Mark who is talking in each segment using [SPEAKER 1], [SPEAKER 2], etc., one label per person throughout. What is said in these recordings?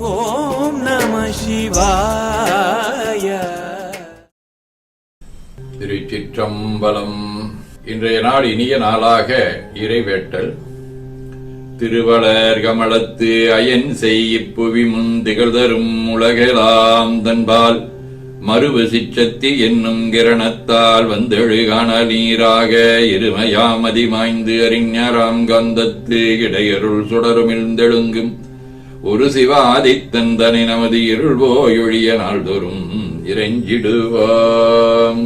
[SPEAKER 1] ஓம் நம சிவாய.
[SPEAKER 2] திருச்சிற்றம்பலம். இன்றைய நாள் இனிய நாளாக இறைவேட்டல். திருவளர் கமலத்து அயன் செய்யிப்புவி முன் திகழ்தரும் உலகெலாம் தன்பால். மறுவசிச்சத்தி என்னும் கிரணத்தால் வந்தெழுகான நீராக இருமையாமதி மாய்ந்து அறிஞராம் கந்தத்து இடையருள் சுடருமிழ்ந்தெழுங்கும். ஒரு சிவாதித்தந்தனை நமது இருள் போயொழிய நாள்தோறும் இறைஞ்சிடுவாம்.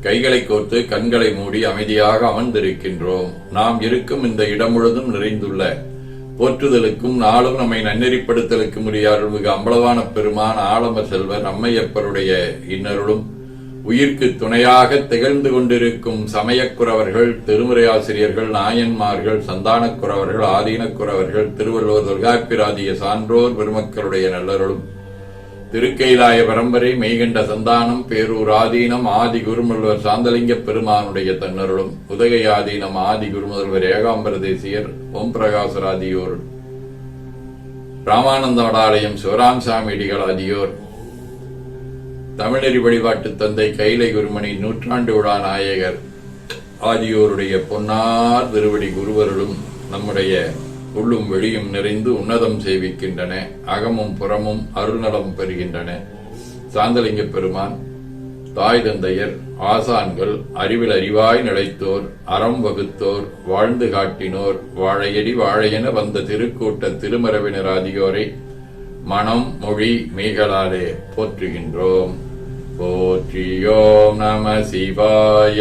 [SPEAKER 2] கைகளை கோர்த்து கண்களை மூடி அமைதியாக அமர்ந்திருக்கின்றோம். நாம் இருக்கும் இந்த இடம் முழுதும் நிறைந்துள்ள போற்றுதலுக்கும் நாளும் நம்மை நன்னெறிப்படுத்தலுக்கும் உரிய அருள்மிகு அம்பலவான பெருமான் ஆலம செல்வர் அம்மையப்பருடைய இன்னருளும் உயிர்க்கு துணையாக திகழ்ந்து கொண்டிருக்கும் சமயக்குறவர்கள் திருமுறையாசிரியர்கள் நாயன்மார்கள் சந்தானக்குறவர்கள் ஆதீனக்குறவர்கள் திருவள்ளுவர் தொல்காப்பிராதிய சான்றோர் பெருமக்களுடைய நல்லருளும். திருக்கைலாய பரம்பரை மெய்கண்ட சந்தானம் பேரூர் ஆதீனம் ஆதி குருமுதல்வர் சாந்தலிங்க பெருமானுடைய தன்னருளும். உதகை ஆதீனம் ஆதி குருமுதல்வர் ஏகாம்பர தேசியர் ஓம் பிரகாசர் ஆதியோர் ராமானந்த வடாலயம் சிவராம் சாமி அடிகள் ஆகியோர். தமிழறி வழிபாட்டு தந்தை கைலை குருமணி நூற்றாண்டு விழா நாயகர் ஆகியோருடைய பொன்னார் திருவடி குருவர்களும் நம்முடைய உள்ளும் வெளியும் நிறைந்து உன்னதம் செய்விக்கின்றன அகமும் புறமும் அருள்நலம் பெறுகின்றன. சாந்தலிங்க பெருமான் தாய் தந்தையர் ஆசான்கள் அறிவில் அறிவாய் நிலைத்தோர் அறம் வகுத்தோர் வாழ்ந்து காட்டினோர் வாழையடி வாழையென வந்த திருக்கூட்ட திருமரவினர் ஆகியோரை மனம் மொழி மெய்களாலே போற்றுகின்றோம். ஓம் நம சிவாய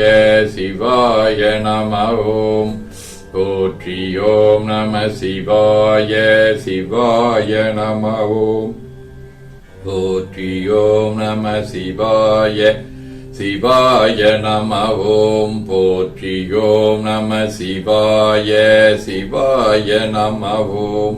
[SPEAKER 2] சிவாய நம ஓம் ஓம் நம சிவாய சிவாய நம ஓம் ஓம் நம சிவாய சிவாய நம ஓம் போற்றியோம் நம சிவாய சிவாய நம ஓம்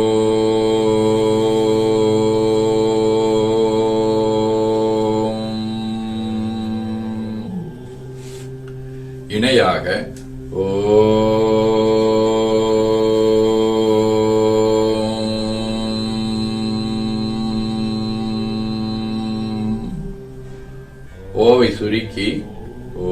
[SPEAKER 2] ஓவை சுருக்கி ஓ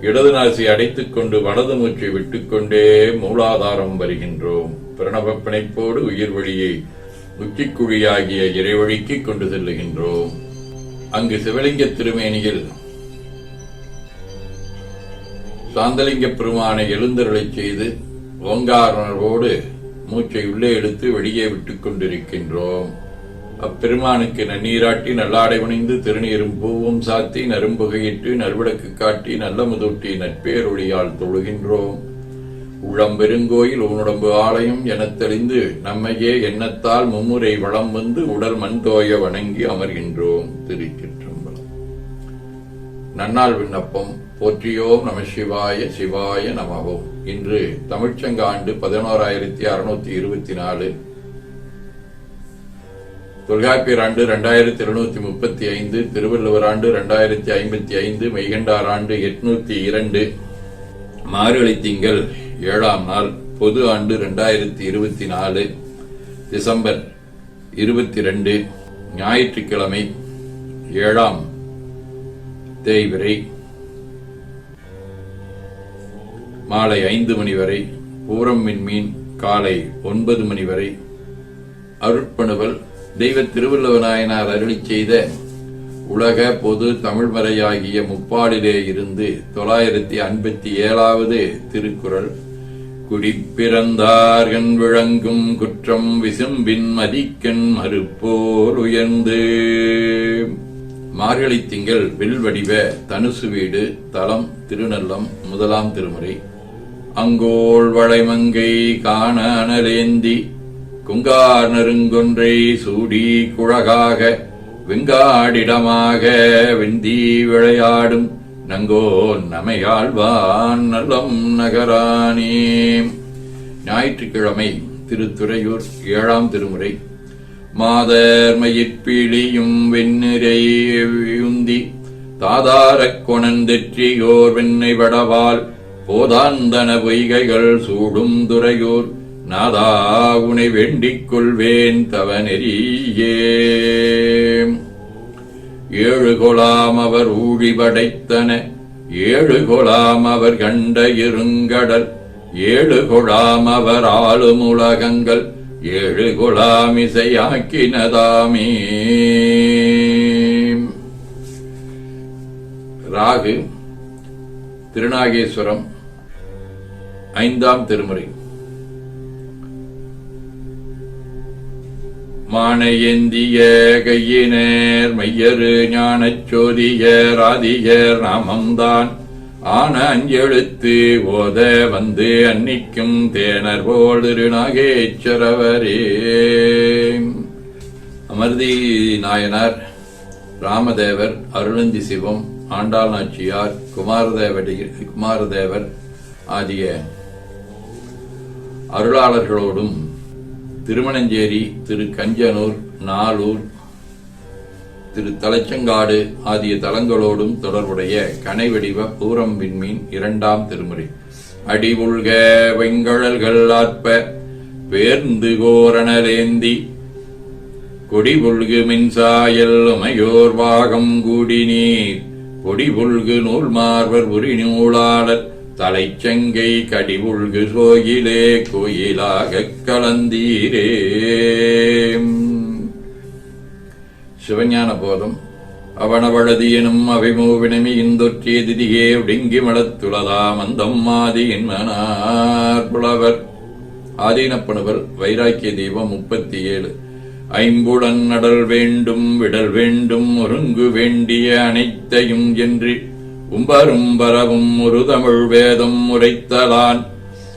[SPEAKER 2] இடது நாசி அடைத்துக் கொண்டு வலது மூச்சை விட்டுக்கொண்டே மூலாதாரம் வருகின்றோம். பிரணவ பிணைப்போடு உயிர் வழியை உச்சிக்குழியாகிய இறைவழிக்கு கொண்டு செல்லுகின்றோம். அங்கு சிவலிங்க திருமேனியில் சாந்தலிங்க பெருமானை எழுந்தருளை செய்து ஓங்கார் உணர்வோடு மூச்சை உள்ளே எடுத்து வெளியே விட்டுக் கொண்டிருக்கின்றோம். அப்பெருமானுக்கு நன்னீராட்டி நல்லாடை உணிந்து திருநீரும் பூவும் சாத்தி நரும்புகையிட்டு நல்விளக்கு காட்டி நல்ல முதூட்டி நட்பேரொழியால் தொழுகின்றோம். உள்ளம் பெருங்கோயில் உன்னுடம்பு ஆலயம் எனத் தெளிந்து நம்மையே எண்ணத்தால் மும்முறை வளம் வந்து உடல் மண்தோய வணங்கி அமர்கின்றோம் திருச்சிற்றம்பலம். நன்னாள் விண்ணப்பம். போற்றியோம் நம சிவாய சிவாய நமவோம் இன்று தமிழ்ச்சங்க ஆண்டு பதினோராயிரத்தி அறுநூத்தி இருபத்தி நாலு. தொல்காப்பியர் ஆண்டு ரெண்டாயிரத்தி இருநூத்தி முப்பத்தி ஐந்து திருவள்ளுவர் ஆண்டு ரெண்டாயிரத்தி ஐம்பத்தி ஐந்து மெய்கண்டார் ஆண்டு எட்நூத்தி இரண்டு மார்கழி திங்கள் ஏழாம் நாள் பொது ஆண்டு ரெண்டாயிரத்தி இருபத்தி நாலு டிசம்பர் இருபத்தி ரெண்டு ஞாயிற்றுக்கிழமை ஏழாம் தேய்விரை மாலை ஐந்து மணி வரை பூரம் மின்மீன் காலை ஒன்பது மணி வரை அருட்பணுவல் தெய்வ திருவள்ளுவநாயனார் அருளிச் செய்த உலக பொது தமிழ்மறையாகிய முப்பாடிலே இருந்து தொள்ளாயிரத்தி ஐம்பத்தி ஏழாவது திருக்குறள். குடிப்பிறந்தார்கண் விளங்கும் குற்றம் விசும்பின் மதிக்கண் மறுப்போர் உயர்ந்து. மார்கழி திங்கள் வெல்வடிவ தனுசு வீடு தலம் திருநல்லம் முதலாம் திருமுறை. அங்கோள் வளைமங்கை காண அனலேந்தி. குங்கார் நெருங்கொன்றை சூடி குழகாக வெங்காடிடமாக வெந்தி விளையாடும் நங்கோ நமையாழ்வான் நலம் நகரானே. ஞாயிற்றுக்கிழமை திருத்துறையூர் ஏழாம் திருமுறை. மாதர்மயிற்பிழியும் வெண்ணிறை உந்தி தாதாரக் கொணந்தெற்றியோர் வெண்ணை வடவால் போதாந்தன பொய்கைகள் சூடும் துறையூர். நாதா உனை வேண்டிக் கொள்வேன் தவநெறியே. ஏழு கொலாம் அவர் ஊழி படைத்தன ஏழு கொலாம் அவர் கண்ட இருங்கடல் ஏழு கொழாம் அவர் ஆளும் உலகங்கள் ஏழு கொழாம் இசையாக்கினதாமே. ராகு திருநாகேஸ்வரம் ஐந்தாம் திருமுறை. மானையேந்திய கையினர் மையரு ஞானச் சோதியர் ஆதியர் நாமம்தான். ஆன அஞ்செழுத்து ஓத வந்து அன்னிக்கும் தேனர் போல் நாகேச்சரவரே. அமர்தி நாயனார் ராமதேவர் அருளந்தி சிவம் ஆண்டாள் நாச்சியார் குமாரதேவடி குமாரதேவர் ஆகிய அருளாளர்களோடும் திருமணஞ்சேரி திரு கஞ்சனூர் நாலூர் திரு தலைச்சங்காடு ஆகிய தலங்களோடும் தொடர்புடைய கனைவடிவ பூரம் விண்மீன் இரண்டாம் திருமுறை. அடிவுள்க வெங்கழல்கள் ஆற்ப பேர்ந்து கோரணலேந்தி கொடிபுல்கு மின்சாயல் உமையோர் வாகம் கூடி நீர் கொடிபுல்கு நூல் மார்வர் உரி நூலாளர் தலைச்சங்கை கடிவுள்கு சோயிலே கோயிலாகக் கலந்தீரே. சிவஞான போதம். அவனவழதி எனும் அபிமூவினமி இந்தொற்றிய திதியே ஒடுங்கி மலத்துளதா மந்தம் மாதியின் மனார் புலவர். ஆதீனப்பணுவர் வைராக்கிய தீபம் முப்பத்தி ஏழு ஐம்புடன் நடல் வேண்டும் விடல் வேண்டும் ஒருங்கு வேண்டிய அனைத்தையும் என்று உம்பரும் பரவும் ஒரு தமிழ் வேதம் உரைத்தலான்.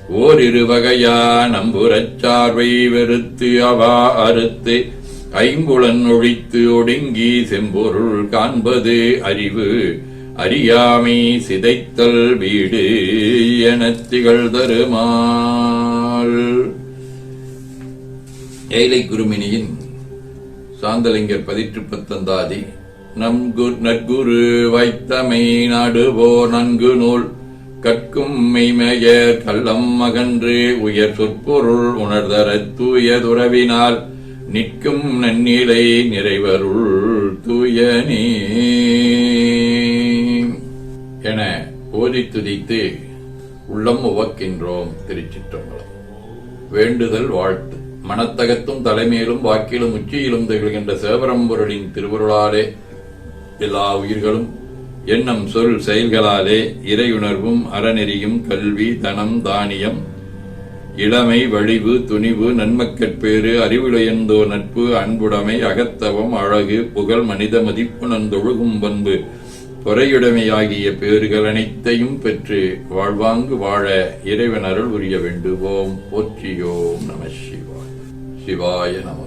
[SPEAKER 2] ஓரிரு வகையான் அம்புரச் சார்வை வெறுத்து அவா அறுத்து ஐம்புலன் ஒழித்து ஒடுங்கி செம்பொருள் காண்பது அறிவு. அறியாமை சிதைத்தல் வீடு எனத் திகழ் தருமாள் ஏழை குருமினியின் சாந்தலிங்கர் பதிற்று பத்தந்தாதி நம் கு- நற்குரு வைத்தமை நாடுவோ நன்கு நூல். கற்கும் மெய்மையர் கள்ளம் மகன்று உயர் சொற்பொருள் உணர்தரத் தூய துறவினால். நிற்கும் நன்னிலை நிறைவருள் தூயனே என ஓதி துதித்து உள்ளம் உவக்கின்றோம் திருச்சிற்றம்பலம். வேண்டுதல் வாழ்த்து. மனத்தகத்தும் தலைமையிலும் வாக்கிலும் உச்சியிலும் திகழ்கின்ற சேவரம்பொருளின் திருவருளாலே எல்லா உயிர்களும் எண்ணம் சொல் செயல்களாலே இறையுணர்வும் அறநெறியும் கல்வி தனம் தானியம் இளமை வழிவு துணிவு நன்மக்கட்பேறு அறிவுடையந்தோ நட்பு அன்புடைமை அகத்தவம் அழகு புகழ் மனித மதிப்பு நந்தொழுகும் பண்பு பொறையுடைமையாகிய பேறுகள் அனைத்தையும் பெற்று வாழ்வாங்கு வாழ இறைவன் அருள் புரிய வேண்டுவோம். போற்றியோம் நம சிவாய். சிவாய நம.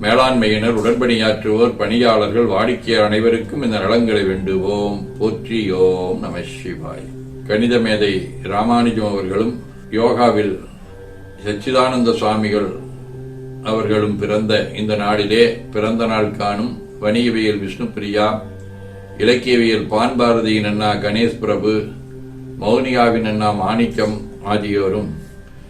[SPEAKER 2] மேலாண்மையினர் உடன்பணியாற்றுவோர் பணியாளர்கள் வாடிக்கையாளர் அனைவருக்கும் இந்த நலன்களை வேண்டுவோம். போற்றியோம் நம சிவாய். கணித மேதை ராமானுஜம் அவர்களும் யோகாவில் சச்சிதானந்த சுவாமிகள் அவர்களும் பிறந்த இந்த நாளிலே பிறந்த நாள் காணும் வணிகவியல் விஷ்ணு பிரியா இலக்கியவியல் பான் பாரதியின் அண்ணா கணேஷ் பிரபு மௌனிகாவின் அண்ணா மாணிக்கம் ஆகியோரும்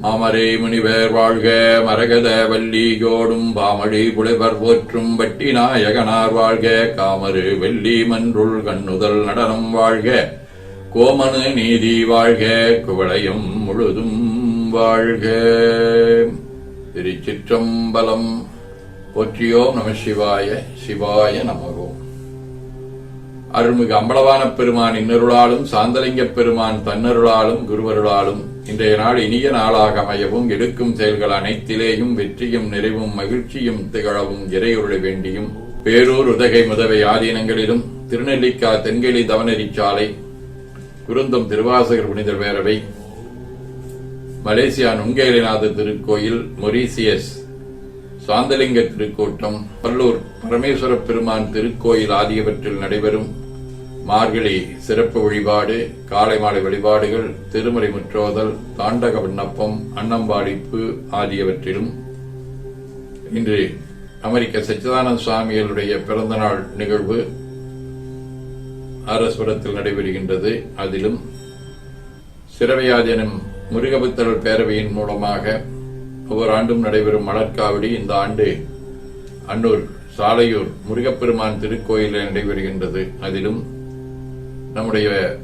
[SPEAKER 2] மாமரை முனிவர் வாழ்க மரகத வள்ளியோடும் பாமழி புலவர் போற்றும் வட்டி நாயகனார் வாழ்க காமரு வெள்ளி மன்றுள் கண்ணுதல் நடனம் வாழ்க கோமனு நீதி வாழ்க குவளையும் முழுதும் வாழ்க. திருச்சிற்றம்பலம் போற்றியோம் நம சிவாய சிவாய நமகோம் அருள்மிகு அம்பலவான பெருமான் இன்னருளாலும் சாந்தலிங்க பெருமான் தன்னருளாலும் குருவருளாலும் இன்றைய நாள் இனிய நாளாக அமையவும் எடுக்கும் செயல்கள் அனைத்திலேயும் வெற்றியும் நிறைவும் மகிழ்ச்சியும் திகழவும் இறையுருளை வேண்டியும். பேரூர் உதகை முதவை ஆதீனங்களிலும் திருநெல்லிக்கா தென்கெளி தவநெறிச்சாலை குருந்தம் திருவாசகர் புனிதர் பேரவை மலேசியா நுங்கேலிநாத திருக்கோயில் மொரீசியஸ் சாந்தலிங்க திருக்கூட்டம் பல்லூர் பரமேஸ்வர பெருமான் திருக்கோயில் ஆகியவற்றில் நடைபெறும். மார்கழி சிறப்பு வழிபாடு காலை மாலை வழிபாடுகள் திருமலை முற்றோதல் தாண்டக விண்ணப்பம் அன்னம்பாடிப்பு ஆகியவற்றிலும் இன்று அமெரிக்க சச்சிதானந்த சுவாமிகளுடைய பிறந்தநாள் நிகழ்வு அரசுரத்தில் நடைபெறுகின்றது. அதிலும் சிறவையாதீனம் முருகபுத்தரர் பேரவையின் மூலமாக ஒவ்வொரு ஆண்டும் நடைபெறும் மலர்காவடி இந்த ஆண்டு அன்னூர் சாலையூர் முருகப்பெருமான் திருக்கோயிலில் நடைபெறுகின்றது. அதிலும் நம்முடைய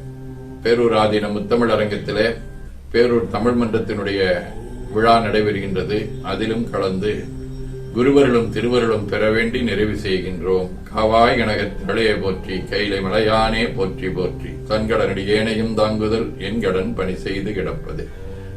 [SPEAKER 2] பேரூர் ஆதீன முத்தமிழ் அரங்கத்திலே பேரூர் தமிழ் மன்றத்தினுடைய விழா நடைபெறுகின்றது. அதிலும் கலந்து குருவர்களும் திருவர்களும் பெற வேண்டி நிறைவு செய்கின்றோம். காவாய் கனகத் போற்றி கைலை மலையானே போற்றி போற்றி. தன்கடனடி ஏனையும் தாங்குதல் என் கடன் பணி செய்து கிடப்பது.